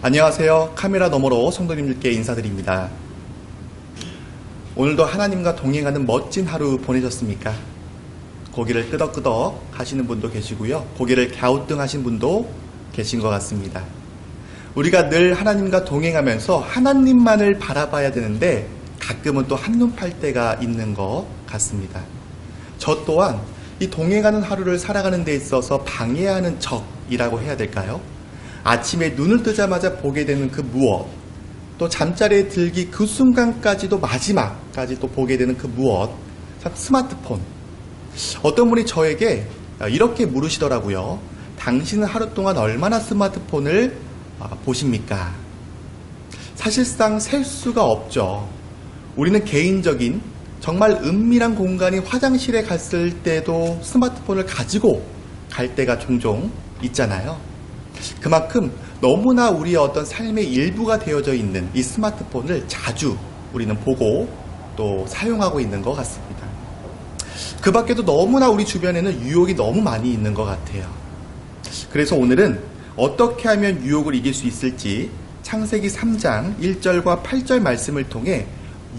안녕하세요. 카메라 너머로 성도님들께 인사드립니다. 오늘도 하나님과 동행하는 멋진 하루 보내셨습니까? 고개를 끄덕끄덕 하시는 분도 계시고요. 고개를 갸우뚱 하신 분도 계신 것 같습니다. 우리가 늘 하나님과 동행하면서 하나님만을 바라봐야 되는데 가끔은 또 한눈 팔 때가 있는 것 같습니다. 저 또한 이 동행하는 하루를 살아가는 데 있어서 방해하는 적이라고 해야 될까요? 아침에 눈을 뜨자마자 보게 되는 그 무엇, 또 잠자리에 들기 그 순간까지도 마지막까지 또 보게 되는 그 무엇, 참 스마트폰. 어떤 분이 저에게 이렇게 물으시더라고요. 당신은 하루 동안 얼마나 스마트폰을 아, 보십니까? 사실상 셀 수가 없죠. 우리는 개인적인 정말 은밀한 공간이 화장실에 갔을 때도 스마트폰을 가지고 갈 때가 종종 있잖아요. 그만큼 너무나 우리의 어떤 삶의 일부가 되어져 있는 이 스마트폰을 자주 우리는 보고 또 사용하고 있는 것 같습니다. 그 밖에도 너무나 우리 주변에는 유혹이 너무 많이 있는 것 같아요. 그래서 오늘은 어떻게 하면 유혹을 이길 수 있을지 창세기 3장 1절과 8절 말씀을 통해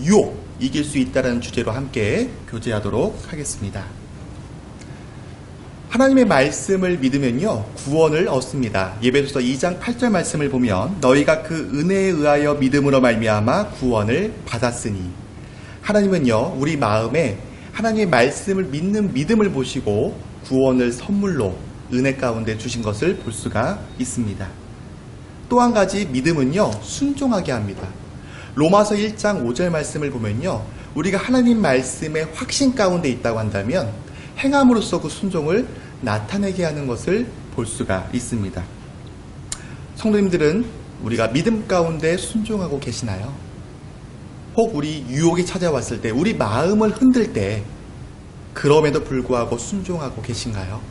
유혹, 이길 수 있다는 주제로 함께 교제하도록 하겠습니다. 하나님의 말씀을 믿으면요 구원을 얻습니다. 예배소서 2장 8절 말씀을 보면 너희가 그 은혜에 의하여 믿음으로 말미암아 구원을 받았으니 하나님은요 우리 마음에 하나님의 말씀을 믿는 믿음을 보시고 구원을 선물로 은혜 가운데 주신 것을 볼 수가 있습니다. 또 한 가지 믿음은요 순종하게 합니다. 로마서 1장 5절 말씀을 보면요 우리가 하나님 말씀의 확신 가운데 있다고 한다면 행함으로써 그 순종을 나타내게 하는 것을 볼 수가 있습니다. 성도님들은 우리가 믿음 가운데 순종하고 계시나요? 혹 우리 유혹이 찾아왔을 때, 우리 마음을 흔들 때, 그럼에도 불구하고 순종하고 계신가요?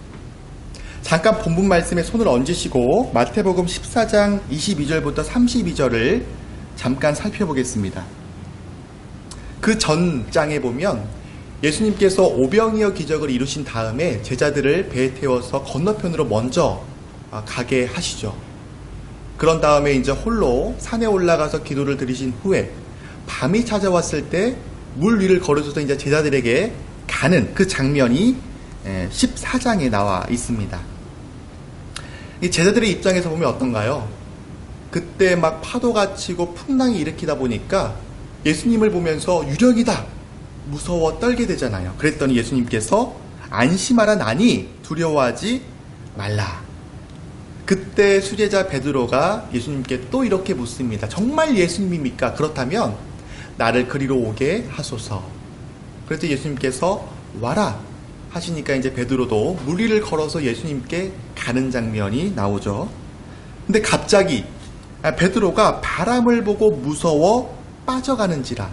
잠깐 본문 말씀에 손을 얹으시고 마태복음 14장 22절부터 32절을 잠깐 살펴보겠습니다. 그 전 장에 보면 예수님께서 오병이어 기적을 이루신 다음에 제자들을 배에 태워서 건너편으로 먼저 아, 가게 하시죠. 그런 다음에 이제 홀로 산에 올라가서 기도를 드리신 후에 밤이 찾아왔을 때 물 위를 걸으셔서 이제 제자들에게 가는 그 장면이 14장에 나와 있습니다. 이 제자들의 입장에서 보면 어떤가요? 그때 막 파도가 치고 풍랑이 일으키다 보니까 예수님을 보면서 유력이다 무서워 떨게 되잖아요. 그랬더니 예수님께서 안심하라 나니 두려워하지 말라. 그때 수제자 베드로가 예수님께 또 이렇게 묻습니다. 정말 예수님입니까? 그렇다면 나를 그리로 오게 하소서. 그래서 예수님께서 와라 하시니까 이제 베드로도 물 위를 걸어서 예수님께 가는 장면이 나오죠. 근데 갑자기 베드로가 바람을 보고 무서워 빠져가는지라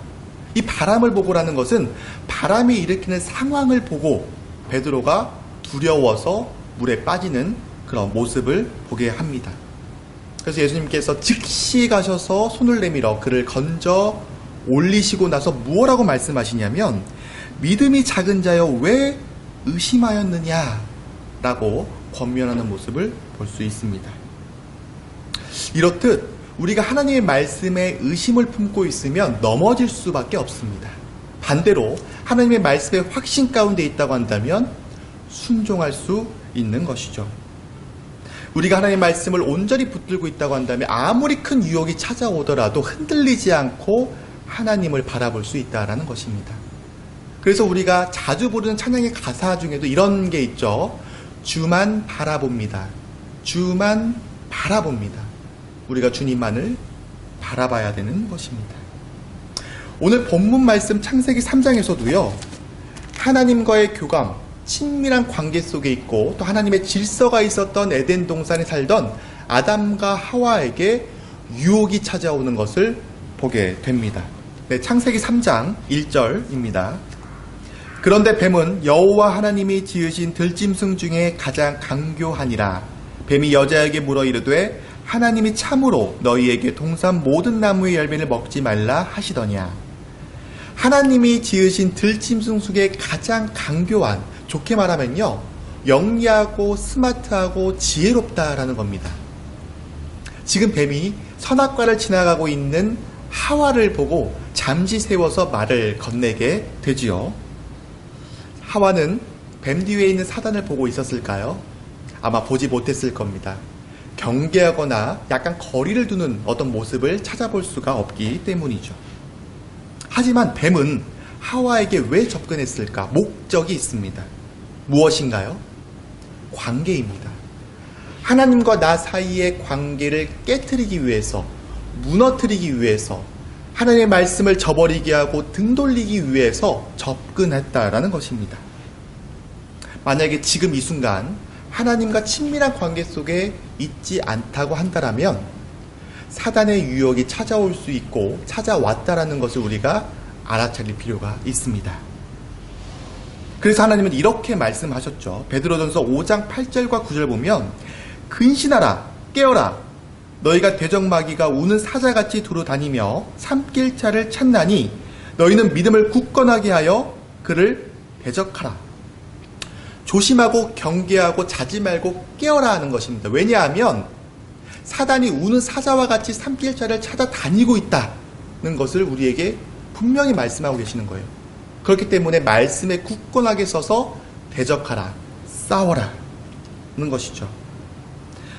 이 바람을 보고라는 것은 바람이 일으키는 상황을 보고 베드로가 두려워서 물에 빠지는 그런 모습을 보게 합니다. 그래서 예수님께서 즉시 가셔서 손을 내밀어 그를 건져 올리시고 나서 무엇라고 말씀하시냐면 믿음이 작은 자여 왜 의심하였느냐 라고 권면하는 모습을 볼 수 있습니다. 이렇듯 우리가 하나님의 말씀에 의심을 품고 있으면 넘어질 수밖에 없습니다. 반대로 하나님의 말씀에 확신 가운데 있다고 한다면 순종할 수 있는 것이죠. 우리가 하나님의 말씀을 온전히 붙들고 있다고 한다면 아무리 큰 유혹이 찾아오더라도 흔들리지 않고 하나님을 바라볼 수 있다라는 것입니다. 그래서 우리가 자주 부르는 찬양의 가사 중에도 이런 게 있죠. 주만 바라봅니다. 주만 바라봅니다. 우리가 주님만을 바라봐야 되는 것입니다. 오늘 본문 말씀 창세기 3장에서도요, 하나님과의 교감, 친밀한 관계 속에 있고 또 하나님의 질서가 있었던 에덴 동산에 살던 아담과 하와에게 유혹이 찾아오는 것을 보게 됩니다. 네, 창세기 3장 1절입니다. 그런데 뱀은 여호와 하나님이 지으신 들짐승 중에 가장 강교하니라. 뱀이 여자에게 물어 이르되 하나님이 참으로 너희에게 동산 모든 나무의 열매를 먹지 말라 하시더냐. 하나님이 지으신 들짐승 속에 가장 강교한, 좋게 말하면요, 영리하고 스마트하고 지혜롭다라는 겁니다. 지금 뱀이 선악과를 지나가고 있는 하와를 보고 잠시 세워서 말을 건네게 되지요. 하와는 뱀 뒤에 있는 사단을 보고 있었을까요? 아마 보지 못했을 겁니다. 경계하거나 약간 거리를 두는 어떤 모습을 찾아볼 수가 없기 때문이죠. 하지만 뱀은 하와에게 왜 접근했을까? 목적이 있습니다. 무엇인가요? 관계입니다. 하나님과 나 사이의 관계를 깨뜨리기 위해서, 무너뜨리기 위해서, 하나님의 말씀을 저버리게 하고 등 돌리기 위해서 접근했다라는 것입니다. 만약에 지금 이 순간 하나님과 친밀한 관계 속에 있지 않다고 한다라면 사단의 유혹이 찾아올 수 있고 찾아왔다라는 것을 우리가 알아차릴 필요가 있습니다. 그래서 하나님은 이렇게 말씀하셨죠. 베드로전서 5장 8절과 9절 보면 근신하라 깨어라 너희가 대적마귀가 우는 사자같이 두루 다니며 삼킬 차를 찾나니 너희는 믿음을 굳건하게 하여 그를 대적하라. 조심하고 경계하고 자지 말고 깨어라 하는 것입니다. 왜냐하면 사단이 우는 사자와 같이 삼킬 차를 찾아다니고 있다는 것을 우리에게 분명히 말씀하고 계시는 거예요. 그렇기 때문에 말씀에 굳건하게 서서 대적하라, 싸워라 는 것이죠.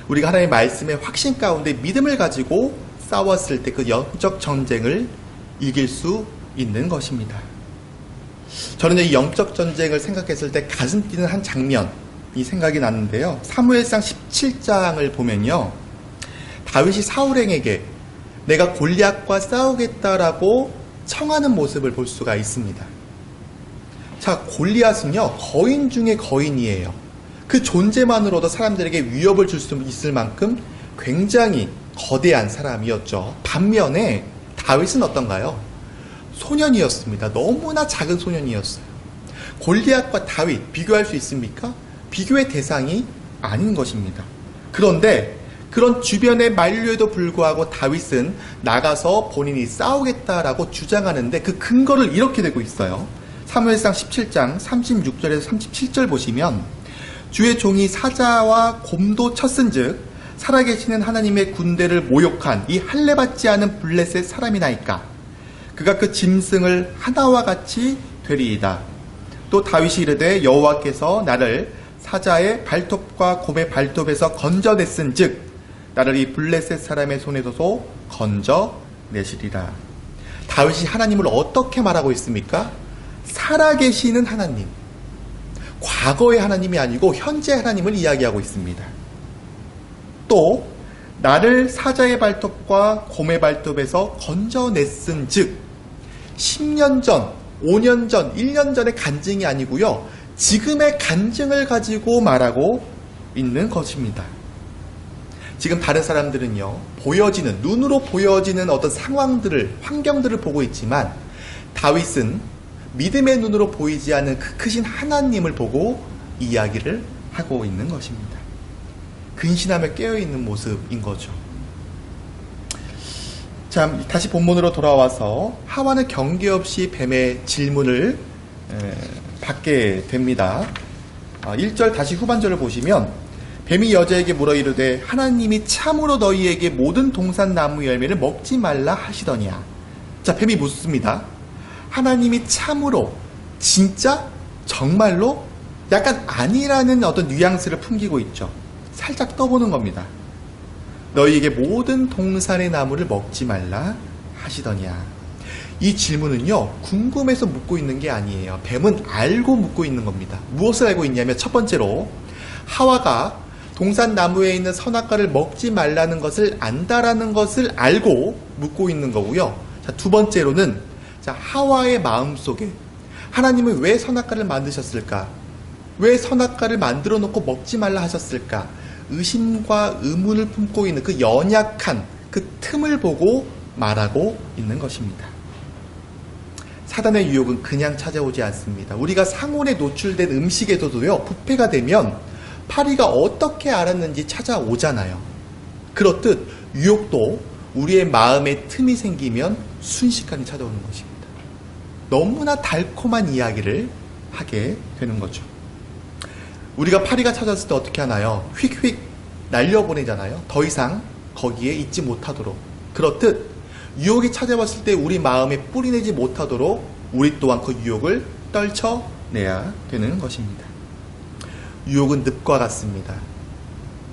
우리가 하나님의 말씀의 확신 가운데 믿음을 가지고 싸웠을 때 그 영적 전쟁을 이길 수 있는 것입니다. 저는 이 영적 전쟁을 생각했을 때 가슴 뛰는 한 장면이 생각이 나는데요. 사무엘상 17장을 보면요. 다윗이 사울행에게 내가 골리앗과 싸우겠다라고 청하는 모습을 볼 수가 있습니다. 자, 골리앗은요, 거인 중에 거인이에요. 그 존재만으로도 사람들에게 위협을 줄 수 있을 만큼 굉장히 거대한 사람이었죠. 반면에 다윗은 어떤가요? 소년이었습니다. 너무나 작은 소년이었어요. 골리앗과 다윗 비교할 수 있습니까? 비교의 대상이 아닌 것입니다. 그런데 그런 주변의 만류에도 불구하고 다윗은 나가서 본인이 싸우겠다라고 주장하는데 그 근거를 이렇게 되고 있어요. 사무엘상 17장 36절에서 37절 보시면 주의 종이 사자와 곰도 쳤은즉 살아계시는 하나님의 군대를 모욕한 이 할례받지 않은 블레셋 사람이나이까 그가 그 짐승을 하나와 같이 되리이다. 또 다윗이 이르되 여호와께서 나를 사자의 발톱과 곰의 발톱에서 건져냈은즉 나를 이 블레셋 사람의 손에서도 건져내시리라. 다윗이 하나님을 어떻게 말하고 있습니까? 살아계시는 하나님. 과거의 하나님이 아니고 현재 하나님을 이야기하고 있습니다. 또 나를 사자의 발톱과 곰의 발톱에서 건져냈은 즉 10년 전, 5년 전, 1년 전의 간증이 아니고요. 지금의 간증을 가지고 말하고 있는 것입니다. 지금 다른 사람들은요, 보여지는, 눈으로 보여지는 어떤 상황들을, 환경들을 보고 있지만, 다윗은 믿음의 눈으로 보이지 않는 그 크신 하나님을 보고 이야기를 하고 있는 것입니다. 근신하며 깨어있는 모습인 거죠. 자, 다시 본문으로 돌아와서 하와는 경계 없이 뱀의 질문을 에, 받게 됩니다. 아, 1절 다시 후반절을 보시면 뱀이 여자에게 물어 이르되 하나님이 참으로 너희에게 모든 동산 나무 열매를 먹지 말라 하시더냐. 자, 뱀이 묻습니다. 하나님이 참으로 진짜 정말로 약간 아니라는 어떤 뉘앙스를 풍기고 있죠. 살짝 떠보는 겁니다. 너희에게 모든 동산의 나무를 먹지 말라 하시더냐. 이 질문은요, 궁금해서 묻고 있는 게 아니에요. 뱀은 알고 묻고 있는 겁니다. 무엇을 알고 있냐면, 첫 번째로, 하와가 동산 나무에 있는 선악과를 먹지 말라는 것을 안다라는 것을 알고 묻고 있는 거고요. 자, 두 번째로는, 자, 하와의 마음 속에, 하나님은 왜 선악과를 만드셨을까? 왜 선악과를 만들어 놓고 먹지 말라 하셨을까? 의심과 의문을 품고 있는 그 연약한 그 틈을 보고 말하고 있는 것입니다. 사단의 유혹은 그냥 찾아오지 않습니다. 우리가 상온에 노출된 음식에서도요, 부패가 되면 파리가 어떻게 알았는지 찾아오잖아요. 그렇듯 유혹도 우리의 마음에 틈이 생기면 순식간에 찾아오는 것입니다. 너무나 달콤한 이야기를 하게 되는 거죠. 우리가 파리가 찾았을 때 어떻게 하나요? 휙휙 날려보내잖아요. 더 이상 거기에 있지 못하도록 그렇듯 유혹이 찾아왔을 때 우리 마음에 뿌리내지 못하도록 우리 또한 그 유혹을 떨쳐내야 되는 것입니다. 유혹은 늪과 같습니다.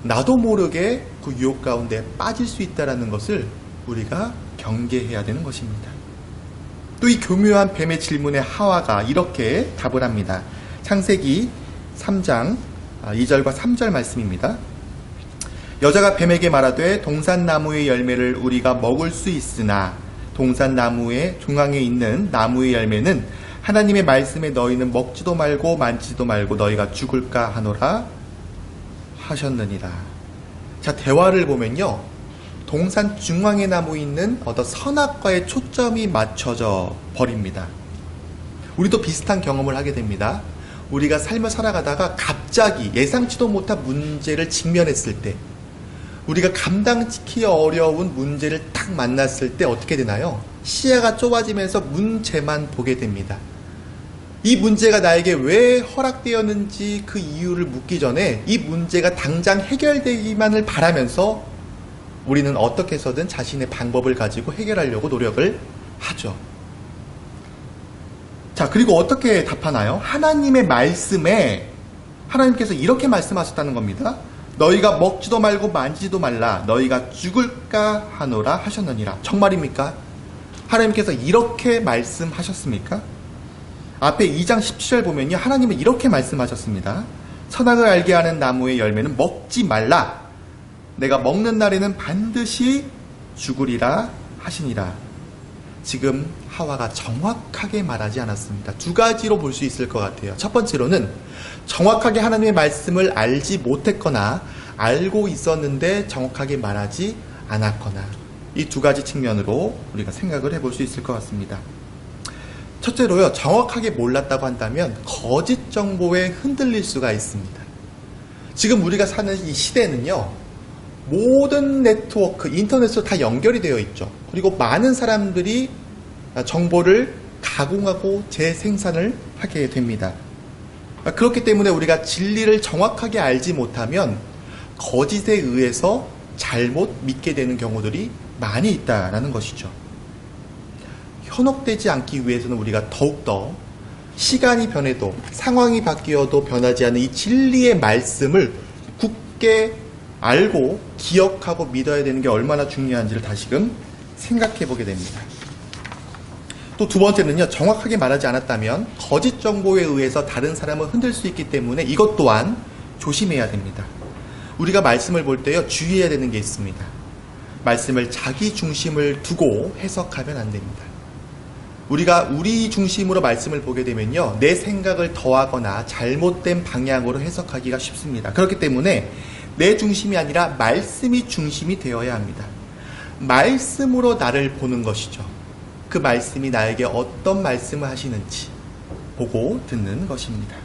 나도 모르게 그 유혹 가운데 빠질 수 있다는 것을 우리가 경계해야 되는 것입니다. 또 이 교묘한 뱀의 질문에 하와가 이렇게 답을 합니다. 창세기 3장 2절과 3절 말씀입니다. 여자가 뱀에게 말하되 동산나무의 열매를 우리가 먹을 수 있으나 동산나무의 중앙에 있는 나무의 열매는 하나님의 말씀에 너희는 먹지도 말고 만지도 말고 너희가 죽을까 하노라 하셨느니라. 자, 대화를 보면요. 동산 중앙에 나무 있는 어떤 선악과의 초점이 맞춰져 버립니다. 우리도 비슷한 경험을 하게 됩니다. 우리가 삶을 살아가다가 갑자기 예상치도 못한 문제를 직면했을 때, 우리가 감당하기 어려운 문제를 딱 만났을 때 어떻게 되나요? 시야가 좁아지면서 문제만 보게 됩니다. 이 문제가 나에게 왜 허락되었는지 그 이유를 묻기 전에 이 문제가 당장 해결되기만을 바라면서 우리는 어떻게 해서든 자신의 방법을 가지고 해결하려고 노력을 하죠. 자, 그리고 어떻게 답하나요? 하나님의 말씀에 하나님께서 이렇게 말씀하셨다는 겁니다. 너희가 먹지도 말고 만지지도 말라. 너희가 죽을까 하노라 하셨느니라. 정말입니까? 하나님께서 이렇게 말씀하셨습니까? 앞에 2장 17절 보면요. 하나님은 이렇게 말씀하셨습니다. 선악을 알게 하는 나무의 열매는 먹지 말라. 내가 먹는 날에는 반드시 죽으리라 하시니라. 지금 하와가 정확하게 말하지 않았습니다. 두 가지로 볼 수 있을 것 같아요. 첫 번째로는 정확하게 하나님의 말씀을 알지 못했거나 알고 있었는데 정확하게 말하지 않았거나 이 두 가지 측면으로 우리가 생각을 해볼 수 있을 것 같습니다. 첫째로요, 정확하게 몰랐다고 한다면 거짓 정보에 흔들릴 수가 있습니다. 지금 우리가 사는 이 시대는요, 모든 네트워크, 인터넷으로 다 연결이 되어 있죠. 그리고 많은 사람들이 정보를 가공하고 재생산을 하게 됩니다. 그렇기 때문에 우리가 진리를 정확하게 알지 못하면 거짓에 의해서 잘못 믿게 되는 경우들이 많이 있다라는 것이죠. 현혹되지 않기 위해서는 우리가 더욱더 시간이 변해도 상황이 바뀌어도 변하지 않는 이 진리의 말씀을 굳게 알고 기억하고 믿어야 되는 게 얼마나 중요한지를 다시금 생각해 보게 됩니다. 또 두 번째는요, 정확하게 말하지 않았다면 거짓 정보에 의해서 다른 사람을 흔들 수 있기 때문에 이것 또한 조심해야 됩니다. 우리가 말씀을 볼 때요, 주의해야 되는 게 있습니다. 말씀을 자기 중심을 두고 해석하면 안 됩니다. 우리가 우리 중심으로 말씀을 보게 되면요, 내 생각을 더하거나 잘못된 방향으로 해석하기가 쉽습니다. 그렇기 때문에 내 중심이 아니라 말씀이 중심이 되어야 합니다. 말씀으로 나를 보는 것이죠. 그 말씀이 나에게 어떤 말씀을 하시는지 보고 듣는 것입니다.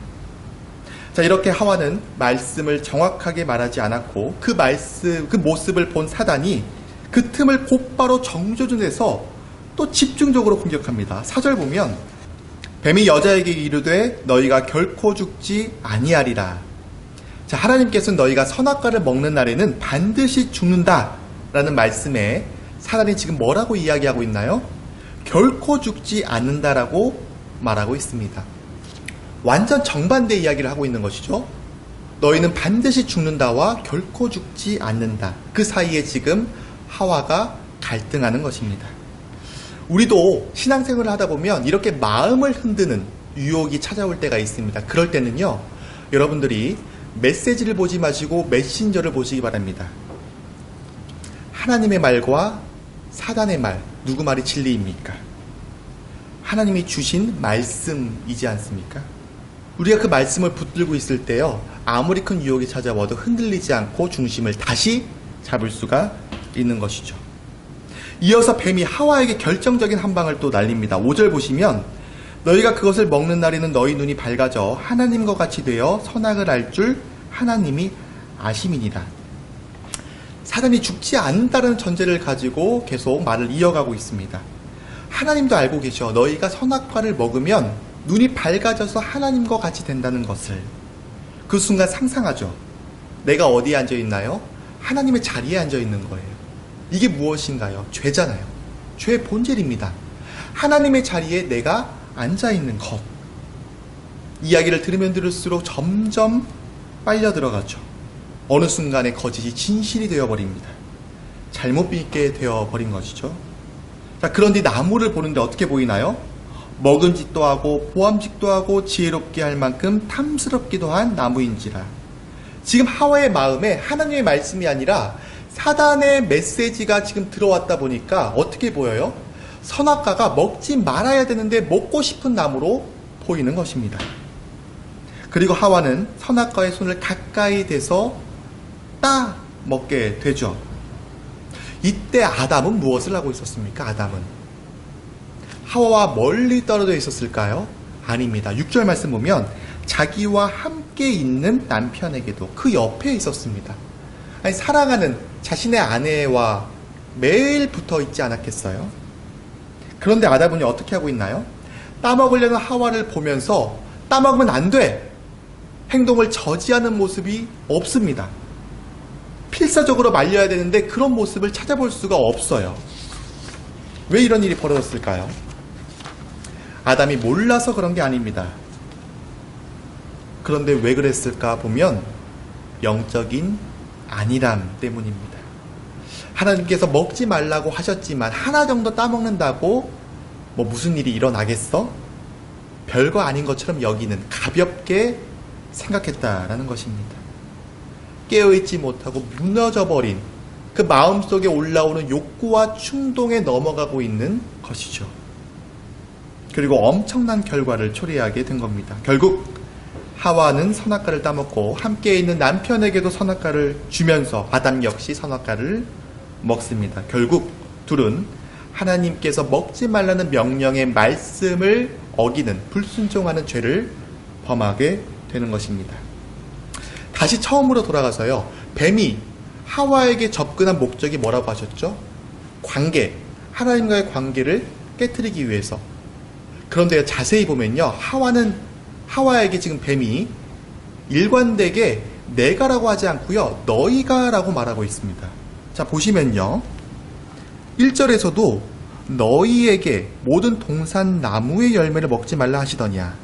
자, 이렇게 하와는 말씀을 정확하게 말하지 않았고 그 말씀, 그 모습을 본 사단이 그 틈을 곧바로 정조준해서 또 집중적으로 공격합니다. 사절 보면 뱀이 여자에게 이르되 너희가 결코 죽지 아니하리라. 자, 하나님께서는 너희가 선악과를 먹는 날에는 반드시 죽는다 라는 말씀에 사단이 지금 뭐라고 이야기하고 있나요? 결코 죽지 않는다라고 말하고 있습니다. 완전 정반대 이야기를 하고 있는 것이죠. 너희는 반드시 죽는다와 결코 죽지 않는다. 그 사이에 지금 하와가 갈등하는 것입니다. 우리도 신앙생활을 하다 보면 이렇게 마음을 흔드는 유혹이 찾아올 때가 있습니다. 그럴 때는요, 여러분들이 메시지를 보지 마시고 메신저를 보시기 바랍니다. 하나님의 말과 사단의 말, 누구 말이 진리입니까? 하나님이 주신 말씀이지 않습니까? 우리가 그 말씀을 붙들고 있을 때요, 아무리 큰 유혹이 찾아와도 흔들리지 않고 중심을 다시 잡을 수가 있는 것이죠. 이어서 뱀이 하와에게 결정적인 한 방을 또 날립니다. 5절 보시면 너희가 그것을 먹는 날에는 너희 눈이 밝아져 하나님과 같이 되어 선악을 알 줄 하나님이 아심이니라. 사단이 죽지 않는다는 전제를 가지고 계속 말을 이어가고 있습니다. 하나님도 알고 계셔. 너희가 선악과를 먹으면 눈이 밝아져서 하나님과 같이 된다는 것을. 그 순간 상상하죠. 내가 어디에 앉아 있나요? 하나님의 자리에 앉아 있는 거예요. 이게 무엇인가요? 죄잖아요. 죄의 본질입니다. 하나님의 자리에 내가 앉아 있는 것. 이야기를 들으면 들을수록 점점 빨려 들어가죠. 어느 순간에 거짓이 진실이 되어버립니다. 잘못 믿게 되어버린 것이죠. 자, 그런데 나무를 보는데 어떻게 보이나요? 먹음직도 하고 보암직도 하고 지혜롭게 할 만큼 탐스럽기도 한 나무인지라. 지금 하와의 마음에 하나님의 말씀이 아니라 사단의 메시지가 지금 들어왔다 보니까 어떻게 보여요? 선악과가 먹지 말아야 되는데 먹고 싶은 나무로 보이는 것입니다. 그리고 하와는 선악과의 손을 가까이 대서 따 먹게 되죠. 이때 아담은 무엇을 하고 있었습니까? 아담은 하와와 멀리 떨어져 있었을까요? 아닙니다. 6절 말씀 보면 자기와 함께 있는 남편에게도 그 옆에 있었습니다. 아니 사랑하는 자신의 아내와 매일 붙어 있지 않았겠어요? 그런데 아담은 어떻게 하고 있나요? 따먹으려는 하와를 보면서 따먹으면 안 돼! 행동을 저지하는 모습이 없습니다. 필사적으로 말려야 되는데 그런 모습을 찾아볼 수가 없어요. 왜 이런 일이 벌어졌을까요? 아담이 몰라서 그런 게 아닙니다. 그런데 왜 그랬을까 보면 영적인 안일함 때문입니다. 하나님께서 먹지 말라고 하셨지만 하나 정도 따먹는다고 뭐 무슨 일이 일어나겠어? 별거 아닌 것처럼 여기는 가볍게 생각했다라는 것입니다. 깨어있지 못하고 무너져 버린 그 마음속에 올라오는 욕구와 충동에 넘어가고 있는 것이죠. 그리고 엄청난 결과를 초래하게 된 겁니다. 결국 하와는 선악과를 따먹고 함께 있는 남편에게도 선악과를 주면서 아담 역시 선악과를 먹습니다. 결국 둘은 하나님께서 먹지 말라는 명령의 말씀을 어기는 불순종하는 죄를 범하게 되는 것입니다. 다시 처음으로 돌아가서요. 뱀이 하와에게 접근한 목적이 뭐라고 하셨죠? 관계, 하나님과의 관계를 깨뜨리기 위해서. 그런데 자세히 보면요. 하와는 하와에게 지금 뱀이 일관되게 내가라고 하지 않고요. 너희가라고 말하고 있습니다. 자, 보시면요. 1절에서도 너희에게 모든 동산 나무의 열매를 먹지 말라 하시더냐.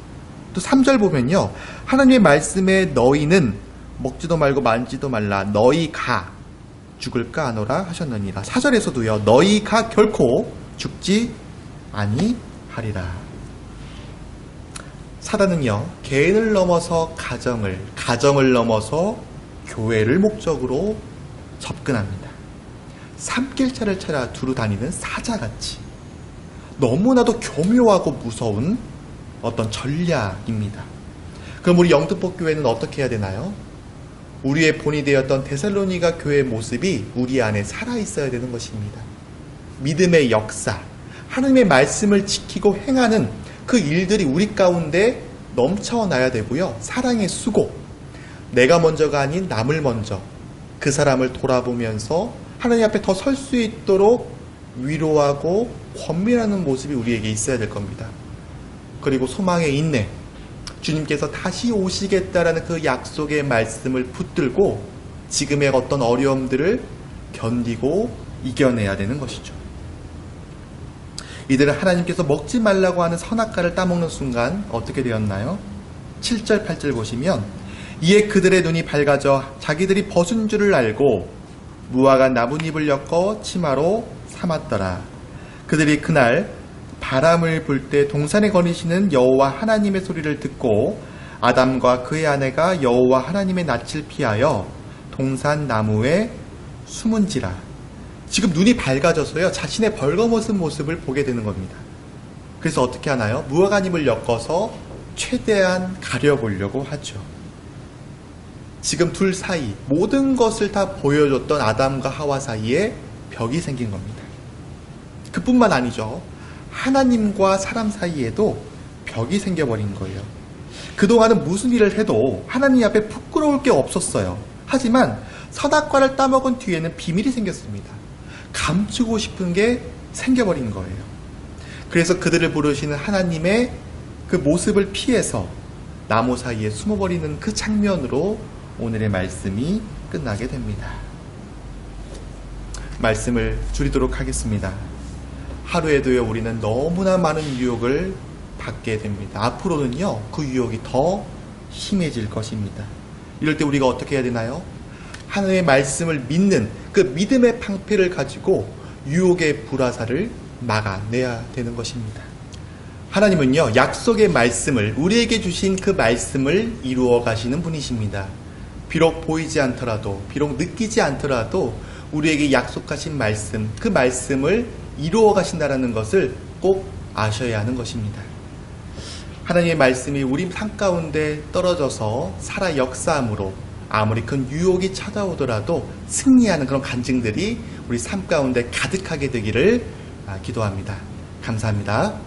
또 3절 보면요. 하나님의 말씀에 너희는 먹지도 말고 만지도 말라. 너희가 죽을까 하노라 하셨느니라. 4절에서도요. 너희가 결코 죽지 아니하리라. 사단은요, 개인을 넘어서 가정을, 가정을 넘어서 교회를 목적으로 접근합니다. 삼길차를 찾아 두루 다니는 사자같이 너무나도 교묘하고 무서운 어떤 전략입니다. 그럼 우리 영등포 교회는 어떻게 해야 되나요? 우리의 본이 되었던 데살로니가 교회의 모습이 우리 안에 살아 있어야 되는 것입니다. 믿음의 역사, 하나님의 말씀을 지키고 행하는 그 일들이 우리 가운데 넘쳐나야 되고요. 사랑의 수고, 내가 먼저가 아닌 남을 먼저 그 사람을 돌아보면서 하나님 앞에 더 설 수 있도록 위로하고 권면하는 모습이 우리에게 있어야 될 겁니다. 그리고 소망의 인내, 주님께서 다시 오시겠다라는 그 약속의 말씀을 붙들고 지금의 어떤 어려움들을 견디고 이겨내야 되는 것이죠. 이들은 하나님께서 먹지 말라고 하는 선악과를 따먹는 순간 어떻게 되었나요? 7절, 8절 보시면 이에 그들의 눈이 밝아져 자기들이 벗은 줄을 알고 무화과 나뭇잎을 엮어 치마로 삼았더라. 그들이 그날 바람을 불 때 동산에 거니시는 여호와 하나님의 소리를 듣고 아담과 그의 아내가 여호와 하나님의 낯을 피하여 동산 나무에 숨은지라. 지금 눈이 밝아져서요 자신의 벌거벗은 모습을 보게 되는 겁니다. 그래서 어떻게 하나요? 무화과잎을 엮어서 최대한 가려보려고 하죠. 지금 둘 사이 모든 것을 다 보여줬던 아담과 하와 사이에 벽이 생긴 겁니다. 그뿐만 아니죠. 하나님과 사람 사이에도 벽이 생겨버린 거예요. 그동안은 무슨 일을 해도 하나님 앞에 부끄러울 게 없었어요. 하지만 선악과를 따먹은 뒤에는 비밀이 생겼습니다. 감추고 싶은 게 생겨버린 거예요. 그래서 그들을 부르시는 하나님의 그 모습을 피해서 나무 사이에 숨어버리는 그 장면으로 오늘의 말씀이 끝나게 됩니다. 말씀을 줄이도록 하겠습니다. 하루에도요, 우리는 너무나 많은 유혹을 받게 됩니다. 앞으로는요, 그 유혹이 더 심해질 것입니다. 이럴 때 우리가 어떻게 해야 되나요? 하나님의 말씀을 믿는 그 믿음의 방패를 가지고 유혹의 불화살을 막아내야 되는 것입니다. 하나님은요, 약속의 말씀을, 우리에게 주신 그 말씀을 이루어 가시는 분이십니다. 비록 보이지 않더라도, 비록 느끼지 않더라도, 우리에게 약속하신 말씀, 그 말씀을 이루어 가신다라는 것을 꼭 아셔야 하는 것입니다. 하나님의 말씀이 우리 삶 가운데 떨어져서 살아 역사함으로 아무리 큰 유혹이 찾아오더라도 승리하는 그런 간증들이 우리 삶 가운데 가득하게 되기를 아, 기도합니다. 감사합니다.